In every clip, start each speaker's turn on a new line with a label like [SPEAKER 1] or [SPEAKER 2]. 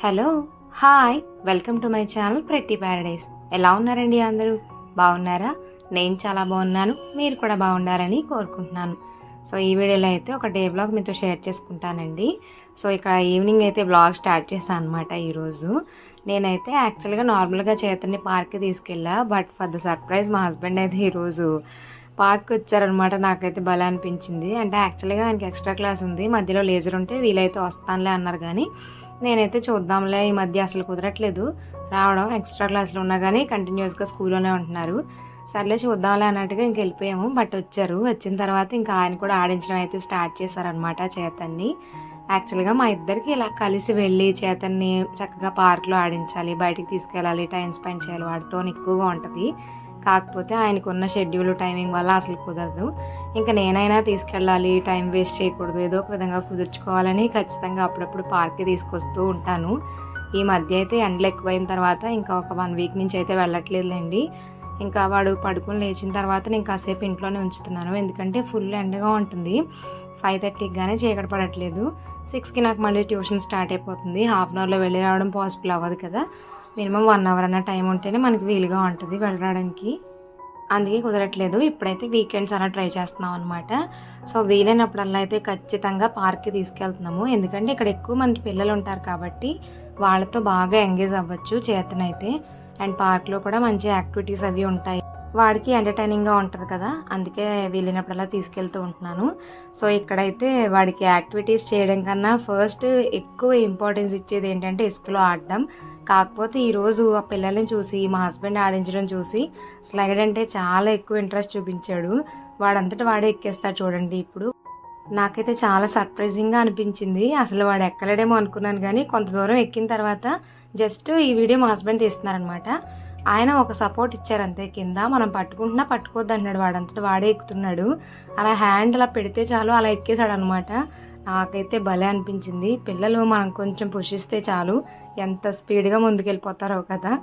[SPEAKER 1] Hello hi welcome to my channel pretty paradise. ఎలా ఉన్నారండి అందరూ? బాగున్నారా? నేను చాలా బాగున్నాను మీరు కూడా బాగున్నారని కోరుకుంటున్నాను. సో ఈ వీడియోలో అయితే ఒక డే బ్లాగ్ మీతో షేర్ చేసుకుంటానండి. సో ఇక్కడ ఈవినింగ్ అయితే బ్లాగ్ స్టార్ట్ చేశాను అనమాట ఈరోజు. నేనైతే యాక్చువల్గా నార్మల్గా చేతన్ని పార్క్కి తీసుకెళ్ళా బట్ ఫర్ ద సర్ప్రైజ్ మా హస్బెండ్ అయితే ఈరోజు పార్క్ వచ్చారనమాట నాకైతే భలే అనిపించింది. అంటే యాక్చువల్గా ఆయనకి ఎక్స్ట్రా క్లాస్ ఉంది మధ్యలో లేజర్ ఉంటే వీలైతే వస్తానులే అన్నారు కానీ నేనైతే చూద్దాంలే ఈ మధ్య అసలు కుదరట్లేదు. రావడం ఎక్స్ట్రా క్లాసులు ఉన్నా కానీ కంటిన్యూస్గా స్కూల్లోనే ఉంటున్నారు. సర్లే చూద్దాంలే అన్నట్టుగా ఇంక వెళ్ళిపోయాము. బట్ వచ్చారు. వచ్చిన తర్వాత ఇంకా ఆయన కూడా ఆడించడం అయితే స్టార్ట్ చేశారనమాట చేతన్ని. యాక్చువల్గా మా ఇద్దరికి ఇలా కలిసి వెళ్ళి చేతన్ని చక్కగా పార్క్లో ఆడించాలి బయటికి తీసుకెళ్ళాలి టైం స్పెండ్ చేయాలి. వాడితో ఎక్కువగా ఉంటుంది. కాకపోతే ఆయనకు ఉన్న షెడ్యూల్ టైమింగ్ వల్ల అసలు కుదరదు. ఇంకా నేనైనా తీసుకెళ్ళాలి టైం వేస్ట్ చేయకూడదు ఏదో ఒక విధంగా కుదుర్చుకోవాలని ఖచ్చితంగా అప్పుడప్పుడు పార్క్కి తీసుకొస్తూ ఉంటాను. ఈ మధ్య అయితే ఎండలు ఎక్కువైన తర్వాత ఇంకా ఒక వన్ వీక్ నుంచి అయితే వెళ్ళట్లేదులేండి. ఇంకా వాడు పడుకుని లేచిన తర్వాత నేను కాసేపు ఇంట్లోనే ఉంచుతున్నాను. ఎందుకంటే ఫుల్ ఎండగా ఉంటుంది. ఫైవ్ థర్టీకి కానీ చీకటి పడట్లేదు. సిక్స్కి నాకు మళ్ళీ ట్యూషన్ స్టార్ట్ అయిపోతుంది. హాఫ్ అన్ అవర్లో వెళ్ళి రావడం పాసిబుల్ అవ్వదు కదా. మినిమం వన్ అవర్ అన్న టైం ఉంటేనే మనకి వీలుగా ఉంటుంది వెళ్ళడానికి. అందుకే కుదరట్లేదు. ఇప్పుడైతే వీకెండ్స్ అలా ట్రై చేస్తున్నాం అనమాట సో వీలైనప్పుడల్లా అయితే ఖచ్చితంగా పార్క్కి తీసుకెళ్తున్నాము. ఎందుకంటే ఇక్కడ ఎక్కువ మంది పిల్లలు ఉంటారు కాబట్టి వాళ్ళతో బాగా ఎంగేజ్ అవ్వచ్చు చేతనైతే. అండ్ పార్క్లో కూడా మంచి యాక్టివిటీస్ అవి ఉంటాయి. వాడికి ఎంటర్టైనింగ్గా ఉంటుంది కదా అందుకే వెళ్ళినప్పుడల్లా తీసుకెళ్తూ ఉంటున్నాను. సో ఇక్కడైతే వాడికి యాక్టివిటీస్ చేయడం కన్నా ఫస్ట్ ఎక్కువ ఇంపార్టెన్స్ ఇచ్చేది ఏంటంటే ఇసుకలో ఆడడం. కాకపోతే ఈరోజు ఆ పిల్లల్ని చూసి మా హస్బెండ్ ఆడించడం చూసి స్లైడ్ అంటే చాలా ఎక్కువ ఇంట్రెస్ట్ చూపించాడు. వాడంతటా వాడే ఎక్కేస్తాడు చూడండి ఇప్పుడు. నాకైతే చాలా సర్ప్రైజింగ్గా అనిపించింది. అసలు వాడు ఎక్కలేడేమో అనుకున్నాను కానీ కొంత దూరం ఎక్కిన తర్వాత జస్ట్ ఈ వీడియో మా హస్బెండ్ తీస్తున్నారనమాట. ఆయన ఒక సపోర్ట్ ఇచ్చారు అంతే కింద మనం పట్టుకుంటున్నా పట్టుకోవద్దు అన్నాడు వాడంతటా. వాడే ఎక్కుతున్నాడు. అలా హ్యాండ్ అలా పెడితే చాలు అలా ఎక్కేశాడు అనమాట నాకైతే భలే అనిపించింది. పిల్లలు మనం కొంచెం పుషిస్తే చాలు. ఎంత స్పీడ్గా ముందుకెళ్ళిపోతారో కదా.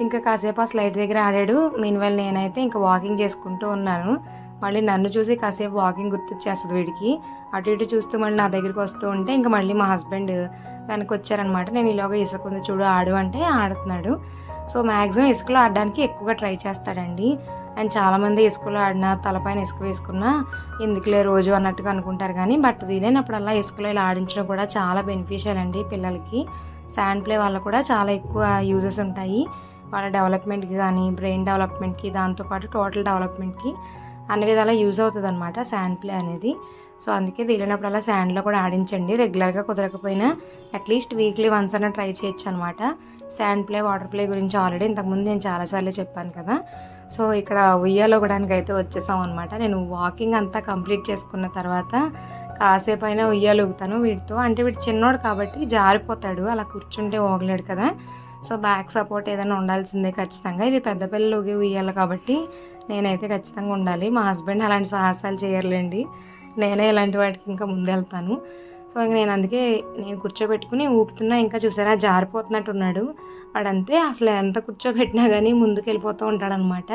[SPEAKER 1] ఇంకా కాసేపు ఆ స్లైడ్ దగ్గర ఆడాడు. మీన్వెల్ నేనైతే ఇంకా వాకింగ్ చేసుకుంటూ ఉన్నాను. మళ్ళీ నన్ను చూసి కాసేపు వాకింగ్ గుర్తొచ్చేస్తుంది వీడికి. అటు ఇటు చూస్తూ మళ్ళీ నా దగ్గరికి వస్తూ ఉంటే ఇంకా మళ్ళీ మా హస్బెండ్ వెనక్కి వచ్చారనమాట నేను ఈలోగా ఇసుకుంది చూడు ఆడు అంటే ఆడుతున్నాడు. సో మ్యాక్సిమం ఇసుకలో ఆడడానికి ఎక్కువగా ట్రై చేస్తాడండి. అండ్ చాలామంది ఇసుకలో ఆడినా తలపైన ఇసుక వేసుకున్నా ఎందుకులే రోజు అన్నట్టుగా అనుకుంటారు కానీ బట్ వీలైనప్పుడల్లా ఇసుకలో ఇలా ఆడించడం కూడా చాలా బెనిఫిషియల్ అండి పిల్లలకి. శాండ్ ప్లే వల్ల కూడా చాలా ఎక్కువ యూజెస్ ఉంటాయి. వాళ్ళ డెవలప్మెంట్కి కానీ బ్రెయిన్ డెవలప్మెంట్కి దాంతోపాటు టోటల్ డెవలప్మెంట్కి. అన్ని విధాలా యూజ్ అవుతుంది అనమాట శాండ్ ప్లే అనేది. సో అందుకే వీలైనప్పుడల్లా శాండ్లో కూడా ఆడించండి. రెగ్యులర్గా కుదరకపోయినా అట్లీస్ట్ వీక్లీ వన్స్ అన్న ట్రై చేయొచ్చు అనమాట శాండ్ ప్లే వాటర్ ప్లే గురించి ఆల్రెడీ ఇంతకుముందు నేను చాలాసార్లు చెప్పాను కదా. సో ఇక్కడ ఉయ్యాలో అయితే వచ్చేసాం అనమాట నేను వాకింగ్ అంతా కంప్లీట్ చేసుకున్న తర్వాత కాసేపు అయినా ఉయ్యాలు ఊగుతాను వీటితో. అంటే వీడు చిన్నోడు కాబట్టి జారిపోతాడు. అలా కూర్చుంటే ఓగలేడు కదా. సో బ్యాక్ సపోర్ట్ ఏదైనా ఉండాల్సిందే ఖచ్చితంగా. ఇవి పెద్ద పిల్లలు ఊగే ఉయ్యాలి కాబట్టి నేనైతే ఖచ్చితంగా ఉండాలి. మా హస్బెండ్ అలాంటి సాహసాలు చేయర్లేండి. నేనే ఇలాంటి వాటికి ఇంకా ముందెళ్తాను. సో ఇంక నేను అందుకే నేను కూర్చోబెట్టుకుని ఊపుతున్నా. ఇంకా చూసారా జారిపోతున్నట్టున్నాడు. వాడంతే అసలు ఎంత కూర్చోబెట్టినా కానీ ముందుకు వెళ్ళిపోతూ ఉంటాడనమాట.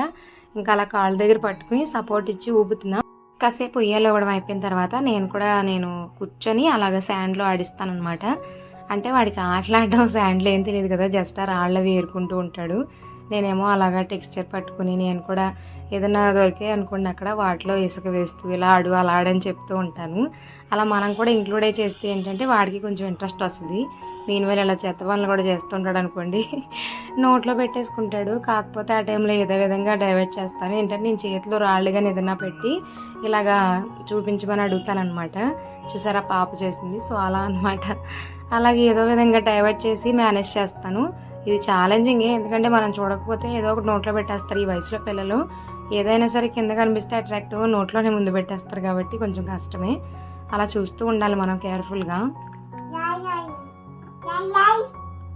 [SPEAKER 1] ఇంకా అలా కాళ్ళ దగ్గర పట్టుకుని సపోర్ట్ ఇచ్చి ఊపుతున్నా. కాసేపు ఉయ్యాలో ఇవ్వడం అయిపోయిన తర్వాత నేను కూడా నేను కూర్చొని అలాగ శాండ్లో ఆడిస్తానమాట అంటే వాడికి ఆటలాడడం శాండ్లో ఏం తెలియదు కదా జస్ట్ ఆ రాళ్ళవి ఏరుకుంటూ ఉంటాడు. నేనేమో అలాగా టెక్స్చర్ పట్టుకుని నేను కూడా ఏదైనా దొరికే అనుకోండి అక్కడ వాటిలో ఇసుక వేస్తూ ఇలా ఆడు అలా ఆడని చెప్తూ ఉంటాను. అలా మనం కూడా ఇంక్లూడ్ అయి చేస్తే ఏంటంటే వాడికి కొంచెం ఇంట్రెస్ట్ వస్తుంది. నేను వేళ ఇలా చెత్త పనులు కూడా చేస్తుంటాడు అనుకోండి నోట్లో పెట్టేసుకుంటాడు. కాకపోతే ఆ టైంలో ఏదో విధంగా డైవర్ట్ చేస్తాను. ఏంటంటే నేను చేతిలో రాళ్ళు కానీ ఏదైనా పెట్టి ఇలాగా చూపించమని అడుగుతానమాట చూసారా? పాప చేసింది. సో అలా అనమాట అలాగే ఏదో విధంగా డైవర్ట్ చేసి మేనేజ్ చేస్తాను. ఇది ఛాలెంజింగ్ ఎందుకంటే మనం చూడకపోతే ఏదో ఒకటి నోట్లో పెట్టేస్తారు ఈ వయసులో పిల్లలు. ఏదైనా సరే కింద కనిపిస్తే అట్రాక్టివ్ నోట్లోనే ముందు పెట్టేస్తారు కాబట్టి కొంచెం కష్టమే. అలా చూస్తూ ఉండాలి మనం కేర్ఫుల్గా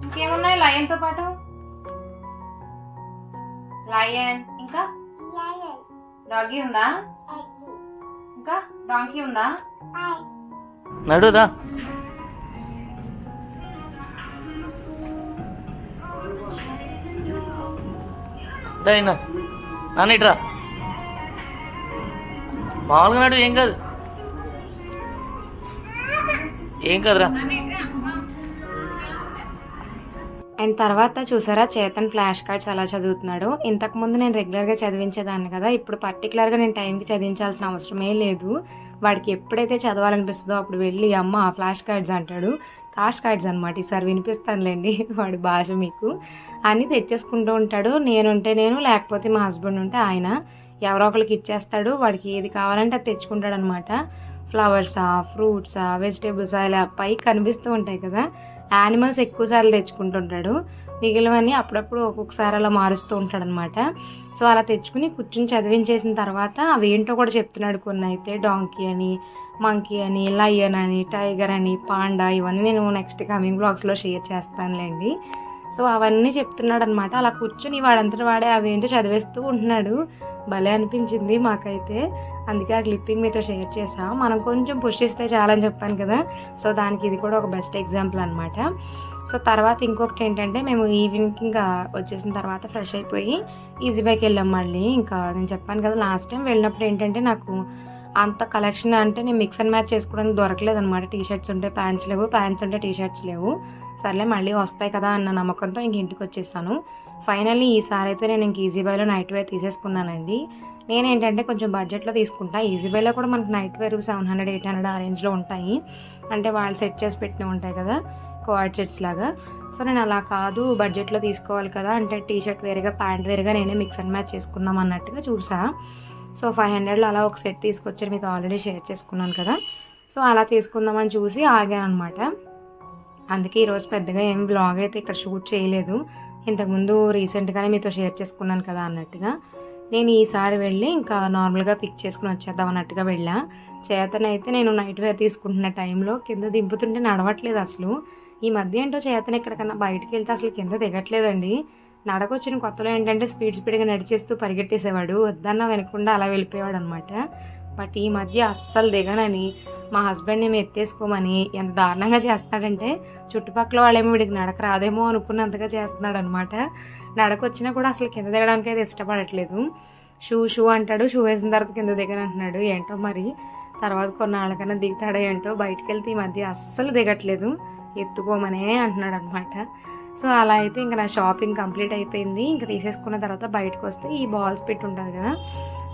[SPEAKER 1] ఇంకేమున్నాయి? లయన్తో పాటు? లయన్ ఇంకా? డాగీ ఉందా? ఇంకా? డాంకీ ఉందా?
[SPEAKER 2] నడుదా? అయినా నాన్న ఇట్రా. మామూలుగా నాడు ఏం కాదు. ఏం కాదురా.
[SPEAKER 1] అండ్ తర్వాత చూసారా చేతన్ ఫ్లాష్ కార్డ్స్ ఎలా చదువుతున్నాడు. ఇంతకుముందు నేను రెగ్యులర్గా చదివించేదాన్ని కదా ఇప్పుడు పర్టికులర్గా నేను టైంకి చదివించాల్సిన అవసరమే లేదు. వాడికి ఎప్పుడైతే చదవాలనిపిస్తుందో అప్పుడు వెళ్ళి అమ్మ ఆ ఫ్లాష్ కార్డ్స్ అంటాడు. కాష్ కార్డ్స్ అనమాట ఈసారి వినిపిస్తానులేండి వాడి భాష మీకు. అన్నీ తెచ్చేసుకుంటూ ఉంటాడు. నేనుంటే నేను లేకపోతే మా హస్బెండ్ ఉంటే ఆయన. ఎవరో ఒకరికి ఇచ్చేస్తాడు. వాడికి ఏది కావాలంటే అది తెచ్చుకుంటాడు అనమాట ఫ్లవర్సా ఫ్రూట్సా వెజిటేబుల్సా ఇలా పైకి కనిపిస్తూ ఉంటాయి కదా. యానిమల్స్ ఎక్కువ సార్లు తెచ్చుకుంటుంటాడు. మిగిలినవన్నీ అప్పుడప్పుడు ఒక్కొక్కసారి అలా మారుస్తూ ఉంటాడు అనమాట సో అలా తెచ్చుకుని కూర్చుని చదివించేసిన తర్వాత అవి ఏంటో కూడా చెప్తున్నాడు కొన్ని అయితే. డాంకీ అని మంకీ అని లయన్ అని టైగర్ అని పాండా ఇవన్నీ నేను నెక్స్ట్ కమింగ్ బ్లాగ్స్లో షేర్ చేస్తానులేండి. సో అవన్నీ చెప్తున్నాడు అనమాట అలా కూర్చుని వాడంతటి వాడే అవేంటో చదివేస్తూ ఉంటున్నాడు. భలే అనిపించింది మాకైతే. అందుకే ఆ క్లిప్పింగ్ మీతో షేర్ చేసాం మనం కొంచెం పుష్ చేస్తే చాలని చెప్పాను కదా. సో దానికి ఇది కూడా ఒక బెస్ట్ ఎగ్జాంపుల్ అనమాట సో తర్వాత ఇంకొకటి ఏంటంటే మేము ఈవినింగ్ ఇంకా వచ్చేసిన తర్వాత ఫ్రెష్ అయిపోయి ఈజీ బైక్ వెళ్ళాం మళ్ళీ. ఇంకా నేను చెప్పాను కదా లాస్ట్ టైం వెళ్ళినప్పుడు ఏంటంటే నాకు అంత కలెక్షన్ అంటే నేను మిక్స్ అండ్ మ్యాచ్ చేసుకోవడానికి దొరకలేదు అనమాట టీ షర్ట్స్ ఉంటే ప్యాంట్స్ లేవు ప్యాంట్స్ ఉంటే టీ షర్ట్స్ లేవు. సర్లే మళ్ళీ వస్తాయి కదా అన్న నమ్మకంతో ఇంక ఇంటికి వచ్చేసాను. ఫైనల్లీ ఈసారి అయితే నేను ఇంక ఈజీ బైలో నైట్ వేర్ తీసేసుకున్నానండి. నేనేంటంటే కొంచెం బడ్జెట్లో తీసుకుంటా. ఈజీ బైలో కూడా మనకు night wear seven hundred eight hundred ఆ రేంజ్లో ఉంటాయి. అంటే వాళ్ళు సెట్ చేసి పెట్టినవి ఉంటాయి కదా కోఆడ్ సెట్స్ లాగా. సో నేను అలా కాదు బడ్జెట్లో తీసుకోవాలి కదా అంటే టీ షర్ట్ వేరుగా ప్యాంట్ వేరుగా నేనే మిక్స్ అండ్ మ్యాచ్ చేసుకుందాం అన్నట్టుగా చూసా. సో ఫైవ్ హండ్రెడ్లో అలా ఒక సెట్ తీసుకొచ్చారు. మీతో ఆల్రెడీ షేర్ చేసుకున్నాను కదా. సో అలా తీసుకుందామని చూసి ఆగాను అనమాట అందుకే ఈరోజు పెద్దగా ఏం బ్లాగ్ అయితే ఇక్కడ షూట్ చేయలేదు. ఇంతకుముందు రీసెంట్గానే మీతో షేర్ చేసుకున్నాను కదా అన్నట్టుగా. నేను ఈసారి వెళ్ళి ఇంకా నార్మల్గా పిక్ చేసుకుని వచ్చేద్దాం అన్నట్టుగా వెళ్ళా. చేతనైతే నేను నైట్ వేర్ తీసుకుంటున్న టైంలో కింద దింపుతుంటే నడవట్లేదు అసలు. ఈ మధ్య ఏంటో చేతన ఎక్కడికన్నా బయటకు వెళ్తే అసలు కింద దిగట్లేదండి. నడకొచ్చిన కొత్తలో ఏంటంటే స్పీడ్ స్పీడ్గా నడిచేస్తూ పరిగెట్టేసేవాడు. వద్దన్న వెనకుండా అలా వెళ్ళిపోయాడు అనమాట బట్ ఈ మధ్య అస్సలు దిగనని మా హస్బెండ్ మేము ఎత్తేసుకోమని ఎంత దారుణంగా చేస్తున్నాడంటే చుట్టుపక్కల వాళ్ళేమో వీడికి నడక రాదేమో అనుకున్నంతగా చేస్తున్నాడు అనమాట నడకొచ్చినా కూడా అసలు కింద దిగడానికి అయితే ఇష్టపడట్లేదు. షూ షూ అంటాడు. షూ వేసిన తర్వాత కింద దిగనంటున్నాడు. ఏంటో మరి? తర్వాత కొన్నాళ్ళకన్నా దిగుతాడో ఏంటో బయటికి వెళ్తే ఈ మధ్య అస్సలు దిగట్లేదు. ఎత్తుకోమనే అంటున్నాడు అనమాట సో అలా అయితే ఇంకా నా షాపింగ్ కంప్లీట్ అయిపోయింది. ఇంకా తీసేసుకున్న తర్వాత బయటకు వస్తే ఈ బాల్స్ పెట్టి ఉంటుంది కదా.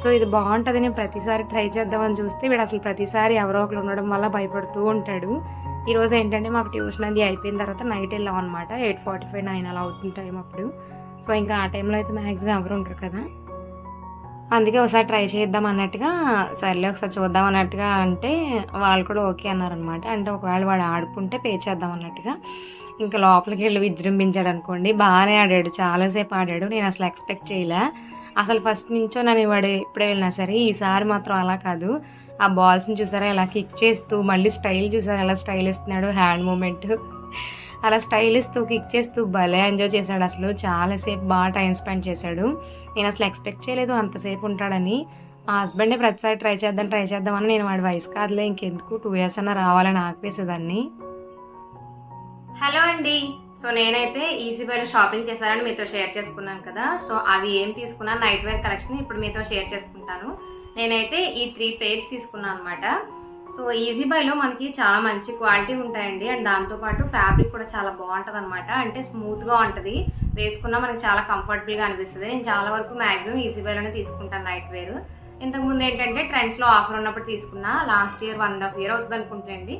[SPEAKER 1] సో ఇది బాగుంటుంది. నేను ప్రతిసారి ట్రై చేద్దామని చూస్తే వీడు అసలు ప్రతిసారి ఎవరో ఒకరు ఉండడం వల్ల భయపడుతూ ఉంటాడు. ఈరోజు ఏంటంటే మాకు ట్యూషన్ అది అయిపోయిన తర్వాత నైట్ వెళ్ళాం అనమాట ఎయిట్ ఫార్టీ ఫైవ్ నైన్ అలా అవుతుంది టైం అప్పుడు. సో ఇంకా ఆ టైంలో అయితే మ్యాక్సిమం ఎవరు ఉంటారు కదా. అందుకే ఒకసారి ట్రై చేద్దాం అన్నట్టుగా సర్లే ఒకసారి చూద్దాం అన్నట్టుగా అంటే వాళ్ళు కూడా ఓకే అన్నారనమాట. అంటే ఒకవేళ వాడు ఆడుకుంటే పే చేద్దాం అన్నట్టుగా. ఇంకా లోపలికి వెళ్ళి విజృంభించాడు అనుకోండి బాగానే ఆడాడు చాలాసేపు ఆడాడు. నేను అసలు ఎక్స్పెక్ట్ చేయలే. అసలు ఫస్ట్ నుంచో నన్ను వాడు ఎప్పుడే వెళ్ళినా సరే ఈసారి మాత్రం అలా కాదు. ఆ బాల్స్ని చూసారా ఇలా కిక్ చేస్తూ మళ్ళీ స్టైల్ చూసారా ఎలా స్టైల్ ఇస్తున్నాడు హ్యాండ్ మూమెంట్ అలా స్టైల్ ఇస్తూ కిక్ చేస్తూ భలే ఎంజాయ్ చేశాడు. అసలు చాలాసేపు బాగా టైం స్పెండ్ చేశాడు. నేను అసలు ఎక్స్పెక్ట్ చేయలేదు అంతసేపు ఉంటాడని. మా హస్బెండే ప్రతిసారి ట్రై చేద్దాం ట్రై చేద్దామని నేను వాడి వయసు కాదులే ఇంకెందుకు? టూ ఇయర్స్ అన్న రావాలని ఆపేసేదాన్ని. హలో అండి. సో నేనైతే ఈజీ బైలో షాపింగ్ చేశానని మీతో షేర్ చేసుకున్నాను కదా. సో అవి ఏం తీసుకున్నాను నైట్ వేర్ కలెక్షన్ ఇప్పుడు మీతో షేర్ చేసుకుంటాను. నేనైతే ఈ త్రీ పేర్స్ తీసుకున్నాను అనమాట సో ఈజీ బైలో మనకి చాలా మంచి క్వాలిటీ ఉంటాయండి. అండ్ దాంతోపాటు ఫ్యాబ్రిక్ కూడా చాలా బాగుంటుంది అనమాట అంటే స్మూత్గా ఉంటుంది. వేసుకున్నా మనకి చాలా కంఫర్టబుల్గా అనిపిస్తుంది. నేను చాలా వరకు మ్యాక్సిమం ఈజీ బైలోనే తీసుకుంటాను నైట్ వేర్. ఇంతకుముందు ఏంటంటే ట్రెండ్స్లో ఆఫర్ ఉన్నప్పుడు తీసుకున్నా. Last year one and half year అవుతుంది అనుకుంటానండి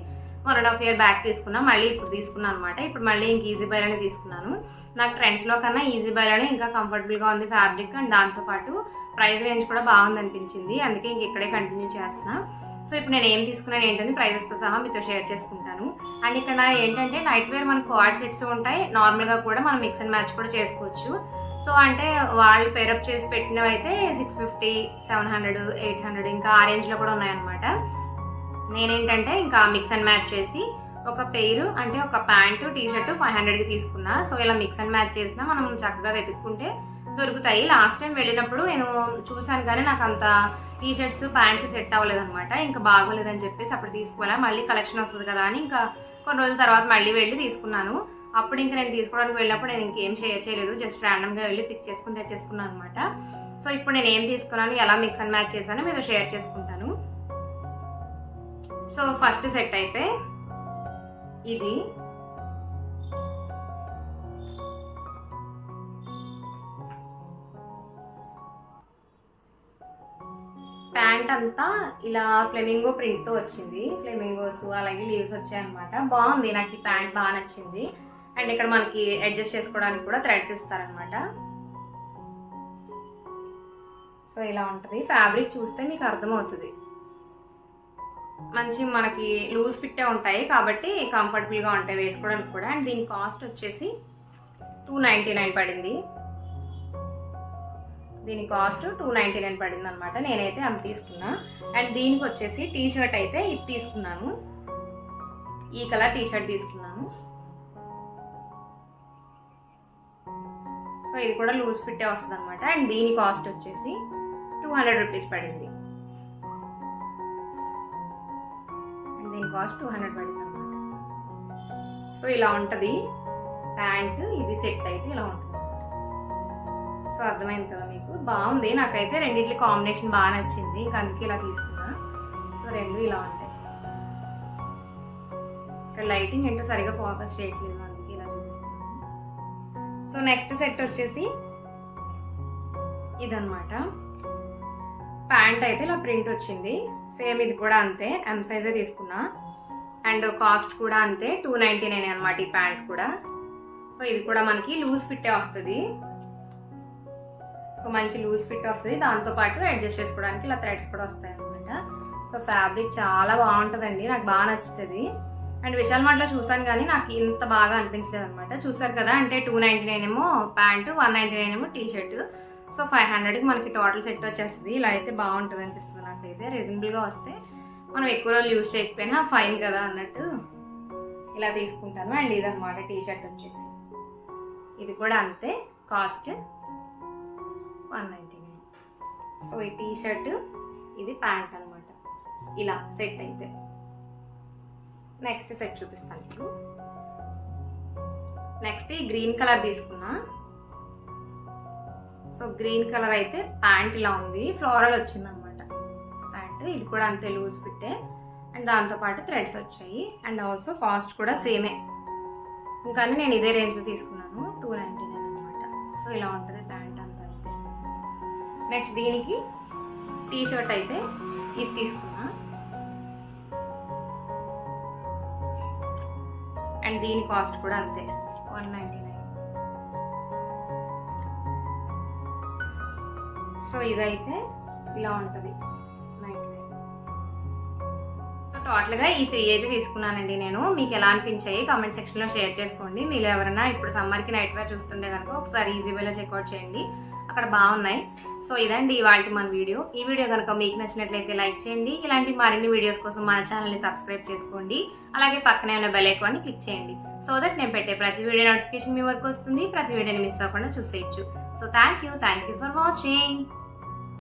[SPEAKER 1] one and half year back తీసుకున్నా. మళ్ళీ ఇప్పుడు తీసుకున్నాను అనమాట ఇప్పుడు మళ్ళీ ఇంక ఈజీ బైలోనే తీసుకున్నాను. నాకు ట్రెండ్స్లో కన్నా ఈజీ బైలోనే ఇంకా కంఫర్టబుల్గా ఉంది ఫ్యాబ్రిక్. అండ్ దాంతోపాటు ప్రైస్ రేంజ్ కూడా బాగుంది అనిపించింది అందుకే ఇంక ఇక్కడే కంటిన్యూ చేస్తున్నాను సో ఇప్పుడు నేను ఏం తీసుకున్నాను ఏంటని ప్రైజెస్తో సహా మీతో షేర్ చేసుకుంటాను. అండ్ ఇక్కడ ఏంటంటే నైట్ వేర్ మనకు కార్డ్ సెట్స్ ఉంటాయి నార్మల్గా కూడా మనం మిక్స్ అండ్ మ్యాచ్ కూడా చేసుకోవచ్చు. సో అంటే వాళ్ళు పేరప్ చేసి పెట్టినవి అయితే six fifty seven hundred eight hundred ఇంకా ఆ రేంజ్లో కూడా ఉన్నాయన్నమాట. నేనేంటంటే ఇంకా మిక్స్ అండ్ మ్యాచ్ చేసి ఒక పేరు అంటే ఒక ప్యాంటు టీ షర్ట్ ఫైవ్ హండ్రెడ్కి తీసుకున్నా. సో ఇలా మిక్స్ అండ్ మ్యాచ్ చేసినా మనం చక్కగా వెతుక్కుంటే దొరుకుతాయి. లాస్ట్ టైం వెళ్ళినప్పుడు నేను చూశాను కానీ నాకు అంత టీ షర్ట్స్ ప్యాంట్స్ సెట్ అవ్వలేదనమాట ఇంకా బాగోలేదని చెప్పేసి అప్పుడు తీసుకోవాలా మళ్ళీ కలెక్షన్ వస్తుంది కదా అని ఇంకా కొన్ని రోజుల తర్వాత మళ్ళీ వెళ్ళి తీసుకున్నాను. అప్పుడు ఇంకా నేను తీసుకోవడానికి వెళ్ళినప్పుడు నేను ఇంకేం షేర్ చేయలేదు. జస్ట్ ర్యాండమ్గా వెళ్ళి పిక్ చేసుకుని తెచ్చేసుకున్నాను అనమాట సో ఇప్పుడు నేను ఏం తీసుకున్నాను ఎలా మిక్స్ అండ్ మ్యాచ్ చేశానో మీరు షేర్ చేసుకుంటాను. సో ఫస్ట్ సెట్ అయితే ఇది. ప్యాంట్ అంతా ఇలా ఫ్లెమింగో ప్రింట్తో వచ్చింది. ఫ్లెమింగోస్ అలాగే లీవ్స్ వచ్చాయన్నమాట. బాగుంది. నాకు ఈ ప్యాంట్ బాగా నచ్చింది. అండ్ ఇక్కడ మనకి అడ్జస్ట్ చేసుకోవడానికి కూడా థ్రెడ్స్ ఇస్తారనమాట సో ఇలా ఉంటుంది. ఫ్యాబ్రిక్ చూస్తే మీకు అర్థమవుతుంది. మంచి మనకి లూజ్ ఫిట్టే ఉంటాయి. కాబట్టి కంఫర్టబుల్గా ఉంటాయి వేసుకోవడానికి కూడా. అండ్ దీని కాస్ట్ వచ్చేసి టూ నైంటీ నైన్ పడింది. దీని కాస్ట్ టూ నైంటీ నైన్ పడింది అనమాట నేనైతే అవి తీసుకున్నా. అండ్ దీనికి వచ్చేసి టీ షర్ట్ అయితే ఇది తీసుకున్నాను. ఈ కలర్ టీ షర్ట్ తీసుకున్నాను. సో ఇది కూడా లూజ్ ఫిట్టే వస్తుంది అనమాట అండ్ దీని కాస్ట్ వచ్చేసి టూ హండ్రెడ్ రూపీస్ పడింది. అండ్ దీని కాస్ట్ టూ హండ్రెడ్ పడింది అనమాట సో ఇలా ఉంటుంది. ప్యాంట్ ఇది సెట్ అయితే ఇలా ఉంటుంది. సో అర్థమైంది కదా మీకు? బాగుంది. నాకైతే రెండిట్ల కాంబినేషన్ బాగా నచ్చింది. ఇంకా అందుకే ఇలా తీసుకున్నా. సో రెండు ఇలా ఉంటాయి. ఇక్కడ లైటింగ్ ఏంటో సరిగా ఫోకస్ చేయట్లేదు. అందుకే ఇలా చూపిస్తున్నాను. సో నెక్స్ట్ సెట్ వచ్చేసి ఇదన్నమాట. ప్యాంట్ అయితే ఇలా ప్రింట్ వచ్చింది. సేమ్ ఇది కూడా అంతే. ఎం సైజే తీసుకున్నా. అండ్ కాస్ట్ కూడా అంతే. టూ నైంటీ నైన్ అనమాట ఈ ప్యాంట్ కూడా. సో ఇది కూడా మనకి లూజ్ ఫిట్టే వస్తుంది. సో మంచి లూజ్ ఫిట్ వస్తుంది. దాంతోపాటు అడ్జస్ట్ చేసుకోవడానికి ఇలా థ్రెడ్స్ కూడా వస్తాయి అనమాట సో ఫ్యాబ్రిక్ చాలా బాగుంటుందండి. నాకు బాగా నచ్చుతుంది. అండ్ విశాల్ మార్ట్లో చూసాను కానీ నాకు ఇంత బాగా అనిపించలేదు అనమాట చూసారు కదా అంటే టూ నైంటీ నైన్ ఏమో ప్యాంటు వన్ నైంటీ నైన్ ఏమో టీ షర్ట్ సో ఫైవ్ హండ్రెడ్కి మనకి టోటల్ సెట్ వచ్చేస్తుంది. ఇలా అయితే బాగుంటుంది అనిపిస్తుంది నాకైతే. రీజనబుల్గా వస్తే మనం ఎక్కువ రోజులు యూజ్ చేయకపోయినా ఫైన్ కదా అన్నట్టు ఇలా తీసుకుంటాను. అండ్ ఇదన్నమాట టీ షర్ట్ వచ్చేసి. ఇది కూడా అంతే. Cost one ninety nine. So ఈ టీ షర్ట్ ఇది ప్యాంట్ అనమాట ఇలా సెట్ అయితే. నెక్స్ట్ సెట్ చూపిస్తాను మీకు. నెక్స్ట్ ఈ గ్రీన్ కలర్ తీసుకున్నా. సో గ్రీన్ కలర్ అయితే ప్యాంట్ ఇలా ఉంది. ఫ్లోరల్ వచ్చింది అనమాట ప్యాంట్ ఇది కూడా అంతే లూజ్ ఫిట్టే. అండ్ దాంతోపాటు థ్రెడ్స్ వచ్చాయి. అండ్ ఆల్సో కాస్ట్ కూడా సేమే. ఇంకా నేను ఇదే రేంజ్లో తీసుకున్నాను. టూ నైంటీ నైన్ అనమాట సో ఇలా ఉంటుంది ప్యాంట్ అంతా. నెక్స్ట్ దీనికి టీ షర్ట్ అయితే ఇది తీసుకున్నా. అండ్ దీని కాస్ట్ కూడా అంతే వన్ నైంటీ నైన్. సో ఇదైతే ఇలా ఉంటుంది నైన్. సో టోటల్గా ఈ త్రీ అయితే తీసుకున్నానండి నేను. మీకు ఎలా అనిపించాయి కామెంట్ సెక్షన్లో షేర్ చేసుకోండి. మీరు ఎవరైనా ఇప్పుడు సమ్మర్కి నైట్ వేర్ చూస్తుంటే కనుక ఒకసారి ఈజీ వేలో చెక్అవుట్ చేయండి. అక్కడ బాగున్నాయి. సో ఇదండి ఇవాళ మన వీడియో. ఈ వీడియో కనుక మీకు నచ్చినట్లయితే లైక్ చేయండి. ఇలాంటి మరిన్ని వీడియోస్ కోసం మన ఛానల్ని సబ్స్క్రైబ్ చేసుకోండి. అలాగే పక్కనే ఉన్న బెల్ ఐకాన్ని క్లిక్ చేయండి. సో దట్ నేను పెట్టే ప్రతి వీడియో నోటిఫికేషన్ మీ వరకు వస్తుంది. ప్రతి వీడియోని మిస్ అవ్వకుండా చూసేయచ్చు. So thank you thank you for watching.